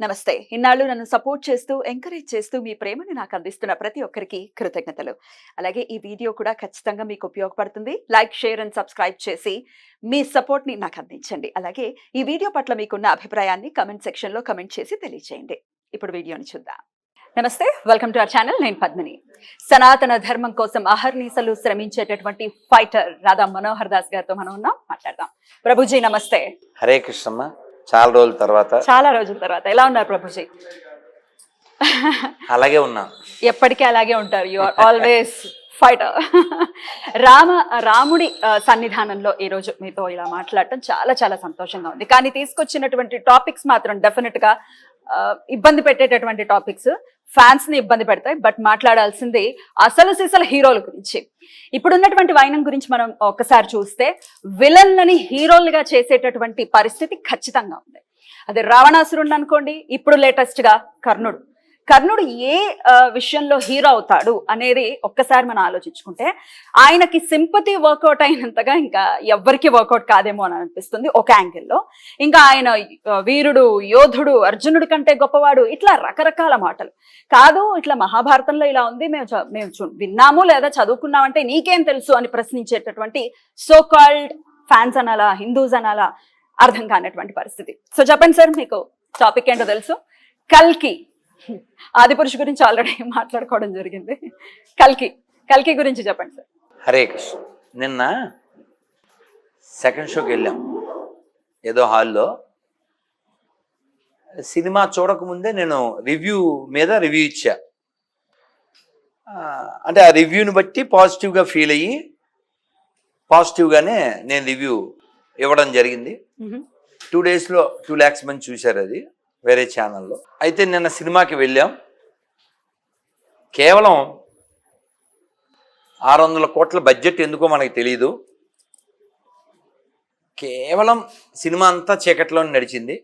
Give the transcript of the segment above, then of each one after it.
నమస్తే. ఇన్నాళ్ళు నన్ను సపోర్ట్ చేస్తూ ఎంకరేజ్ చేస్తూ మీ ప్రేమను నాకు అందిస్తున్న ప్రతి ఒక్కరికి కృతజ్ఞతలు. అలాగే ఈ వీడియో కూడా ఖచ్చితంగా మీకు ఉపయోగపడుతుంది. లైక్ షేర్ అండ్ సబ్స్క్రైబ్ చేసి మీ సపోర్ట్ని నాకు అందించండి. అలాగే ఈ వీడియో పట్ల మీకున్న అభిప్రాయాన్ని కమెంట్ సెక్షన్లో కమెంట్ చేసి తెలియజేయండి ఇప్పుడు వీడియోని చూద్దాం. నమస్తే. Welcome to our channel. నేను పద్మిని. సనాతన ధర్మం కోసం అహర్నీసలు శ్రమించేటటువంటి ఫైటర్ రాధా మనోహర్ దాస్ గారితో మనం ఉన్నాం. మాట్లాడదాం. ప్రభుజీ నమస్తే. హరే కృష్ణమ్మ. చాలా రోజుల తర్వాత. చాలా రోజుల తర్వాత. ఎలా ఉన్నారు ప్రభుజీ? అలాగే ఉన్నా. ఎప్పటికీ అలాగే ఉంటారు. You are always fighter Rama రాముడి సన్నిధానంలో ఈ రోజు మీతో ఇలా మాట్లాడటం చాలా చాలా సంతోషంగా ఉంది. కానీ తీసుకొచ్చినటువంటి టాపిక్స్ మాత్రం డెఫినెట్గా ఆ, ఇబ్బంది పెట్టేటటువంటి టాపిక్స్ ఫ్యాన్స్ని ఇబ్బంది పెడతాయి బట్ మాట్లాడాల్సింది అసలు సిసలు హీరోల గురించి. ఇప్పుడున్నటువంటి వైనం గురించి మనం ఒక్కసారి చూస్తే విలన్లని హీరోలుగా చేసేటటువంటి పరిస్థితి ఖచ్చితంగా ఉంది. అది రావణాసురుడు అనుకోండి ఇప్పుడు లేటెస్ట్గా కర్ణుడు. కర్ణుడు ఏ విషయంలో హీరో అవుతాడు అనేది ఒక్కసారి మనం ఆలోచించుకుంటే ఆయనకి సింపతి వర్కౌట్ అయినంతగా ఇంకా ఎవ్వరికి వర్కౌట్ కాదేమో అని అనిపిస్తుంది ఒక యాంగిల్లో ఇంకా ఆయన వీరుడు యోధుడు అర్జునుడి కంటే గొప్పవాడు ఇట్లా రకరకాల మాటలు. కాదు ఇట్లా మహాభారతంలో ఇలా ఉంది మేము మేము విన్నాము లేదా చదువుకున్నామంటే నీకేం తెలుసు అని ప్రశ్నించేటటువంటి సో కాల్డ్ ఫ్యాన్స్ అనాలా హిందూస్ అనాలా అర్థం కానటువంటి పరిస్థితి. సో చెప్పండి సార్ మీకు టాపిక్ ఏంటో తెలుసు? కల్కి. ఆదిపురుషు గురించి ఆల్రెడీ మాట్లాడుకోవడం జరిగింది. కల్కి కల్కి గురించి చెప్పండి సార్. హరే కృష్ణ. నిన్న సెకండ్ షోకి వెళ్ళాం. ఏదో హాల్లో. సినిమా చూడకముందే నేను రివ్యూ మీద రివ్యూ ఇచ్చా. అంటే ఆ రివ్యూని బట్టి పాజిటివ్గా ఫీల్ అయ్యి పాజిటివ్గానే నేను రివ్యూ ఇవ్వడం జరిగింది. టూ డేస్లో టూ ల్యాక్స్ మంది చూశారు అది. వేరే ఛానల్లో. అయితే నిన్న సినిమాకి వెళ్ళాం. కేవలం ఆరు వందల కోట్ల బడ్జెట్ ఎందుకో మనకి తెలియదు కేవలం సినిమా అంతా చీకట్లో నడిచింది.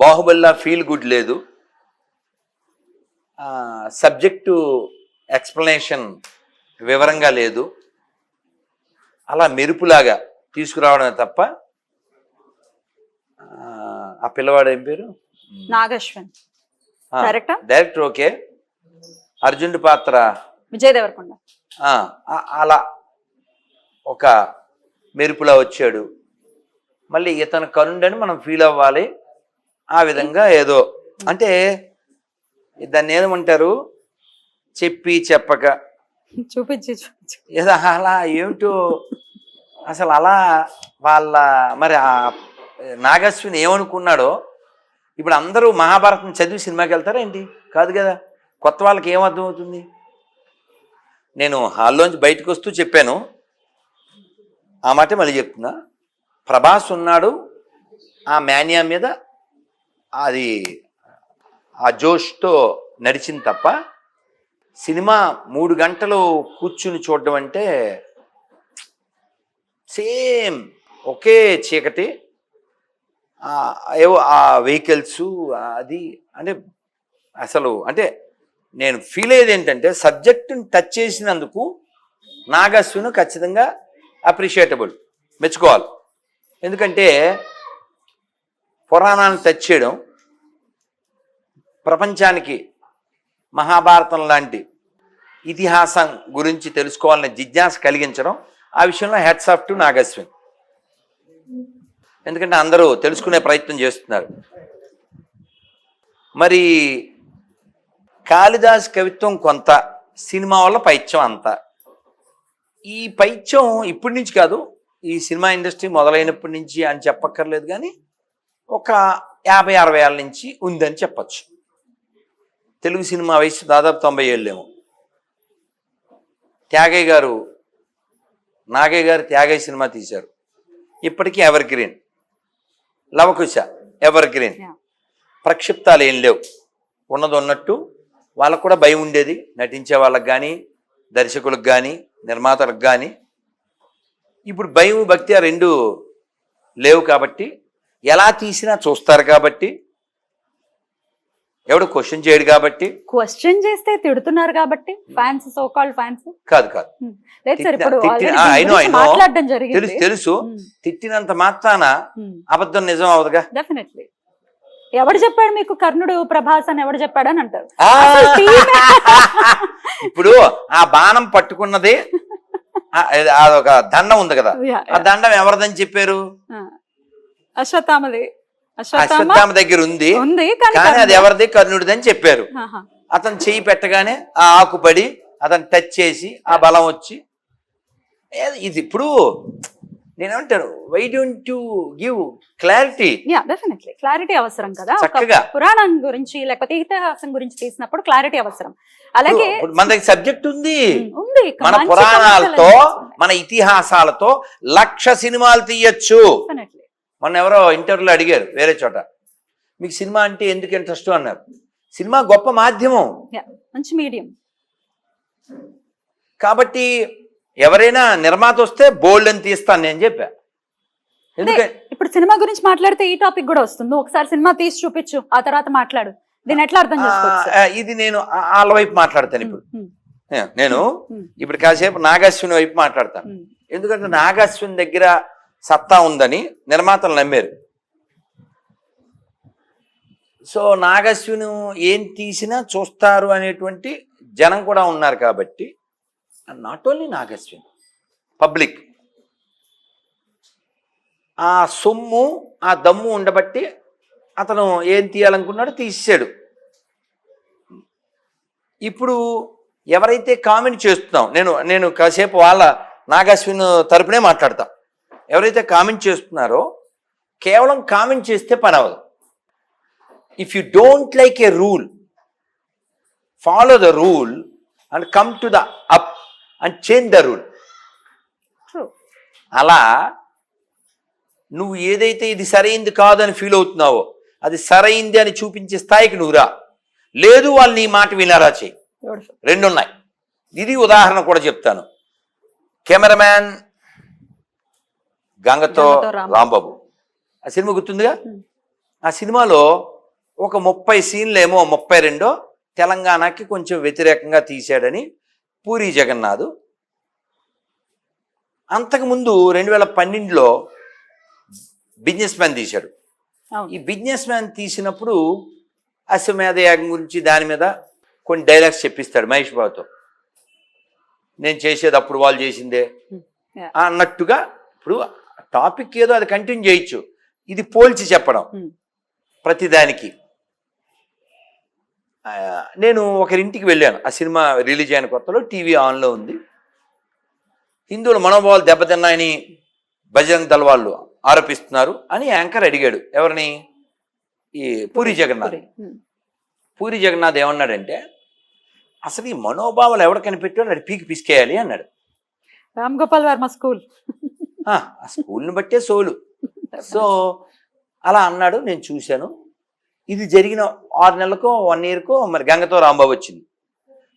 బాహుబల్లా ఫీల్ గుడ్ లేదు. సబ్జెక్టు ఎక్స్ప్లెనేషన్ వివరంగా లేదు. అలా మెరుపులాగా తీసుకురావడమే తప్ప ఆ పిల్లవాడు ఏం పేరు? నాగశ్వన్. ఆ? Director okay. అర్జునుడి పాత్ర. విజయ్ దేవరకొండ. అలా. ఒక మెరుపులా వచ్చాడు. మళ్ళీ ఇతను కరుండని మనం ఫీల్ అవ్వాలి. ఆ విధంగా ఏదో. అంటే దాన్ని ఏమంటారు? చెప్పి చెప్పక. చూపించి చూపించి. ఏదో అలా ఏమిటో? అసలు అలా వాళ్ళ మరి ఆ నాగశ్విని ఏమనుకున్నాడో ఇప్పుడు అందరూ మహాభారతం చదివి సినిమాకి వెళ్తారా ఏంటి? కాదు కదా. కొత్త వాళ్ళకి ఏం అర్థమవుతుంది? నేను హాల్లోంచి బయటకు వస్తూ చెప్పాను. ఆ మాట మళ్ళీ చెప్తున్నా. ప్రభాస్ ఉన్నాడు. ఆ మాన్యా మీద అది ఆ జోష్తో నడిచింది తప్ప సినిమా మూడు గంటలు కూర్చుని చూడడం అంటే సేమ్ ఒకే చీకటి. ఏవో ఆ వెహికల్స్ అది అంటే అసలు అంటే నేను ఫీల్ అయ్యేది ఏంటంటే సబ్జెక్టుని టచ్ చేసినందుకు నాగస్విను ఖచ్చితంగా అప్రిషియేటబుల్ మెచ్చుకోవాలి. ఎందుకంటే పురాణాన్ని టచ్ చేయడం ప్రపంచానికి మహాభారతం లాంటి ఇతిహాసం గురించి తెలుసుకోవాలనే జిజ్ఞాస కలిగించడం ఆ విషయంలో హెడ్స్ ఆఫ్ టు నాగస్విన్ ఎందుకంటే అందరూ తెలుసుకునే ప్రయత్నం చేస్తున్నారు. మరి కాళిదాస్ కవిత్వం కొంత సినిమా వల్ల పైత్యం అంత. ఈ పైత్యం ఇప్పటి నుంచి కాదు ఈ సినిమా ఇండస్ట్రీ మొదలైనప్పటి నుంచి అని చెప్పక్కర్లేదు కానీ ఒక యాభై అరవై ఏళ్ళ నుంచి ఉందని చెప్పచ్చు. తెలుగు సినిమా వయసు దాదాపు తొంభై ఏళ్ళేమో. త్యాగయ్య గారు నాగయ్య గారు త్యాగయ్య సినిమా తీశారు. ఇప్పటికీ ever green. Lavakusa ever green. ప్రక్షిప్తాలు ఏం లేవు. ఉన్నది ఉన్నట్టు వాళ్ళకు కూడా భయం ఉండేది. నటించే వాళ్ళకి కానీ దర్శకులకు కానీ నిర్మాతలకు కానీ ఇప్పుడు భయం భక్తి ఆ రెండు లేవు కాబట్టి ఎలా తీసినా చూస్తారు కాబట్టి ఎవడు క్వశ్చన్ చేయడు కాబట్టి? క్వశ్చన్ చేస్తే తిడుతున్నారు కాబట్టి? ఫ్యాన్స్ సో కాల్డ్ ఫ్యాన్స్ కాదు. కాదు లేదు సార్ ఇప్పుడు. మాట్లాడడం జరిగింది. తెలుసు తెలుసు. తిట్టినంత మాత్రాన అబద్ధం నిజం అవదుగా డెఫినెట్లీ ఎవడు చెప్పాడు మీకు కర్ణుడు ప్రభాస్ అని ఎవడు చెప్పాడు అని అంటారు? ఇప్పుడు ఆ బాణం పట్టుకున్నది అదొక దండం ఉంది కదా. ఆ దండం ఎవరిదని చెప్పారు. అశ్వత్థామది. అశ్వత్థామ దగ్గర ఉంది. ఉంది కానీ అది ఎవరిది? కర్ణుడిదని చెప్పారు. ఆహా. అతను చెయ్యి పెట్టగానే ఆ ఆకు పడి అతను టచ్ చేసి ఆ బలం వచ్చి ఇది ఇప్పుడు నేనేమంటాను why don't you give clarity yeah definitely clarity అవసరం కదా. పురాణం గురించి లేకపోతే ఇతిహాసం గురించి తీసినప్పుడు క్లారిటీ అవసరం. అలాగే మన దగ్గర సబ్జెక్ట్ ఉంది. ఉంది. మన పురాణాలతో మన ఇతిహాసాలతో లక్ష సినిమాలు తీయచ్చు. మొన్న ఎవరో ఇంటర్వ్యూలో అడిగారు వేరే చోట. మీకు సినిమా అంటే ఎందుకు ఇంట్రెస్ట్ అన్నారు. సినిమా గొప్ప మాధ్యమం. మంచి మీడియం కాబట్టి ఎవరైనా నిర్మాత వస్తే బోల్డ్ అని తీస్తాను నేను చెప్పా. ఎందుకంటే ఇప్పుడు సినిమా గురించి మాట్లాడితే ఈ టాపిక్ కూడా వస్తుంది. ఒకసారి సినిమా తీసి చూపించు ఆ తర్వాత మాట్లాడు. దీన్ని ఎట్లా అర్థం చేసుకోవచ్చు? ఇది నేను వాళ్ళ వైపు మాట్లాడతాను ఇప్పుడు. నేను ఇప్పుడు కాసేపు నాగాశ్విని వైపు మాట్లాడతాను. ఎందుకంటే నాగాశ్విని దగ్గర సత్తా ఉందని నిర్మాతలు నమ్మారు. సో నాగాశ్విని ఏం తీసినా చూస్తారు అనేటువంటి జనం కూడా ఉన్నారు కాబట్టి నాట్ ఓన్లీ నాగశ్విన్ పబ్లిక్. ఆ సొమ్ము ఆ దమ్ము ఉండబట్టి అతను ఏం తీయాలనుకున్నాడో తీసాడు ఇప్పుడు ఎవరైతే కామెంట్ చేస్తున్నాం నేను నేను కాసేపు వాళ్ళ నాగశ్విన్ తరపునే మాట్లాడతా. ఎవరైతే కామెంట్ చేస్తున్నారో కేవలం కామెంట్ చేస్తే పని అవ్వదు if you don't like a rule follow the rule and come to the up and change the rule. అలా నువ్వు ఏదైతే ఇది సరైంది కాదని ఫీల్ అవుతున్నావో అది సరైంది అని చూపించే స్థాయికి నువ్వు రా. లేదు వాళ్ళు నీ మాట వినారా చెయ్యి. Beautiful. రెండు ఉన్నాయి ఇది ఉదాహరణ కూడా చెప్తాను. కెమెరామ్యాన్ గంగతో రాంబాబు. ఆ సినిమా గుర్తుందిగా. ఆ సినిమాలో ఒక ముప్పై సీన్లేమో ముప్పై రెండో తెలంగాణకి కొంచెం వ్యతిరేకంగా తీశాడని పూరి జగన్నాథ్. అంతకుముందు రెండు వేల పన్నెండులో బిజినెస్ మ్యాన్ తీశాడు. ఈ బిజినెస్ మ్యాన్ తీసినప్పుడు అశ్వమేధ యాగం గురించి దాని మీద కొన్ని డైలాగ్స్ చెప్పిస్తాడు మహేష్ బాబుతో. నేను చేసేది అప్పుడు వాళ్ళు చేసిందే. అన్నట్టుగా ఇప్పుడు టాపిక్ ఏదో అది కంటిన్యూ చేయొచ్చు. ఇది పోల్చి చెప్పడం. ప్రతిదానికి. నేను ఒకరింటికి వెళ్ళాను. ఆ సినిమా రిలీజ్ అయిన కొత్తలో టీవీ ఆన్లో ఉంది. హిందువుల మనోభావాలు దెబ్బతిన్నాయని బజరంగ్ దళ వాళ్ళు ఆరోపిస్తున్నారు అని యాంకర్ అడిగాడు. ఎవరిని? ఈ పూరి జగన్నాథ్. పూరి. జగన్నాథ్ ఏమన్నాడంటే అసలు ఈ మనోభావాలు ఎవడు కనిపెట్టాడు? అది పీకి పిసికేయాలి అన్నాడు. రామ్ గోపాల్ వర్మ స్కూల్. స్కూల్ని బట్టే సోలు. సో అలా అన్నాడు నేను చూశాను. ఇది జరిగిన ఆరు నెలలకో వన్ ఇయర్కో మరి గంగతో రాంబాబు వచ్చింది.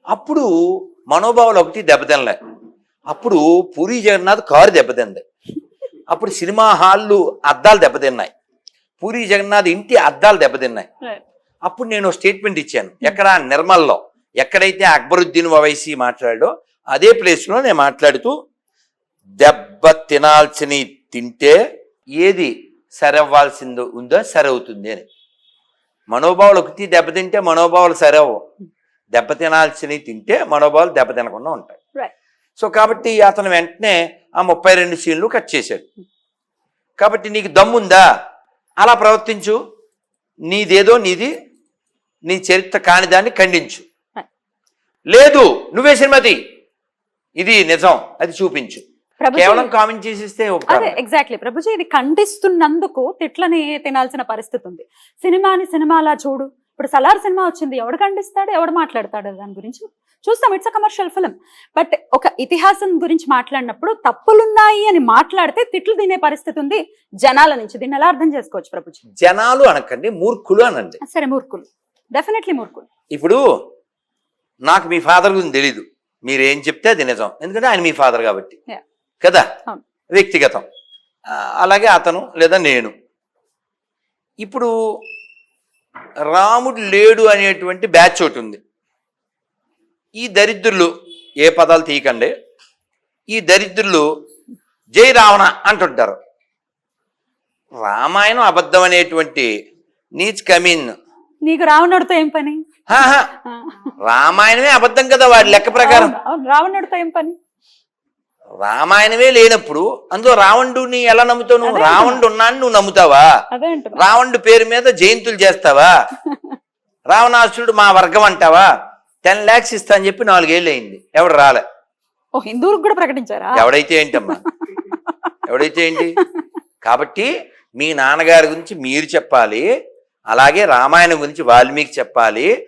అప్పుడు మనోభావాలు ఒకటి దెబ్బతినలే. అప్పుడు పూరి జగన్నాథ్ కారు దెబ్బతింది. అప్పుడు సినిమా హాళ్ళు అద్దాలు దెబ్బతిన్నాయి. పూరి జగన్నాథ్ ఇంటి అద్దాలు దెబ్బతిన్నాయి. అప్పుడు నేను స్టేట్మెంట్ ఇచ్చాను. ఎక్కడ? నిర్మల్లో. ఎక్కడైతే అక్బరుద్దీన్ ఓవైసీ మాట్లాడాడో అదే ప్లేస్లో నేను మాట్లాడుతూ దెబ్బ తినాల్సిన తింటే ఏది సరవ్వాల్సిందో ఉందో సరవుతుంది అని. మనోభావాలు ఒకటి దెబ్బతింటే మనోభావాలు సరవు దెబ్బ తినాల్సినవి తింటే మనోభావాలు దెబ్బ తినకుండా ఉంటాయి. సో కాబట్టి అతను వెంటనే ఆ ముప్పై రెండు సీన్లు కట్ చేశాడు. కాబట్టి నీకు దమ్ముందా? అలా ప్రవర్తించు. నీదేదో నీది నీ చరిత్ర కాని దాన్ని ఖండించు. లేదు నువ్వే సినిమాతి ఇది నిజం అది చూపించు. కేవలం కామెంట్ చేసిస్తే అదే. ఎగ్జాక్ట్లీ ప్రభుజీ ఇది ఖండిస్తున్నందుకు తిట్లని తినాల్సిన పరిస్థితి ఉంది సినిమాని సినిమాలా చూడు. ఇప్పుడు సలార్ సినిమా వచ్చింది. ఎవడు ఖండిస్తాడు? ఎవడు మాట్లాడతాడు? దాని గురించి చూస్తాం. It's a commercial film but ఒక ఇతిహాసం గురించి మాట్లాడినప్పుడు తప్పులున్నాయి అని మాట్లాడితే తిట్లు తినే పరిస్థితి ఉంది జనాల నుంచి. దీన్ని ఎలా అర్థం చేసుకోవచ్చు ప్రభుజీ? జనాలు అనకండి మూర్ఖులు అనండి. సరే మూర్ఖులు. డెఫినెట్లీ మూర్ఖులు. ఇప్పుడు నాకు మీ ఫాదర్ గురించి తెలీదు. మీరు ఏం చెప్తే అది నిజం. ఎందుకంటే ఆయన మీ ఫాదర్ కాబట్టి. కదా. వ్యక్తిగతం. అలాగే అతను లేదా నేను. ఇప్పుడు రాముడు లేడు అనేటువంటి బ్యాచ్ ఒకటి ఉంది. ఈ దరిద్రులు ఏ పదాలు తీయకండి. ఈ దరిద్రులు జై రావణ అంటుంటారు. రామాయణం అబద్ధం అనేటువంటి నీచ్ కమిన్. నీకు రావణుడితో ఏం పని. రామాయణమే అబద్ధం కదా వాడి లెక్క ప్రకారం. రావణుడితో ఏం పని? రామాయణమే లేనప్పుడు అందులో రావణుడిని ఎలా నమ్ముతావు నువ్వు? రావణుడు ఉన్నాను నువ్వు నమ్ముతావా? రావణుడి పేరు మీద జయంతులు చేస్తావా? రావణాసురుడు మా వర్గం అంటావా? టెన్ ల్యాక్స్ ఇస్తా అని చెప్పి నాలుగేళ్ళు అయింది. ఎవడు రాలే. ఓ హిందువులకు కూడా ప్రకటించారా? ఎవడైతే ఏంటమ్మా? ఎవడైతే ఏంటి? కాబట్టి మీ నాన్నగారి గురించి మీరు చెప్పాలి అలాగే రామాయణం గురించి వాల్మీకి చెప్పాలి.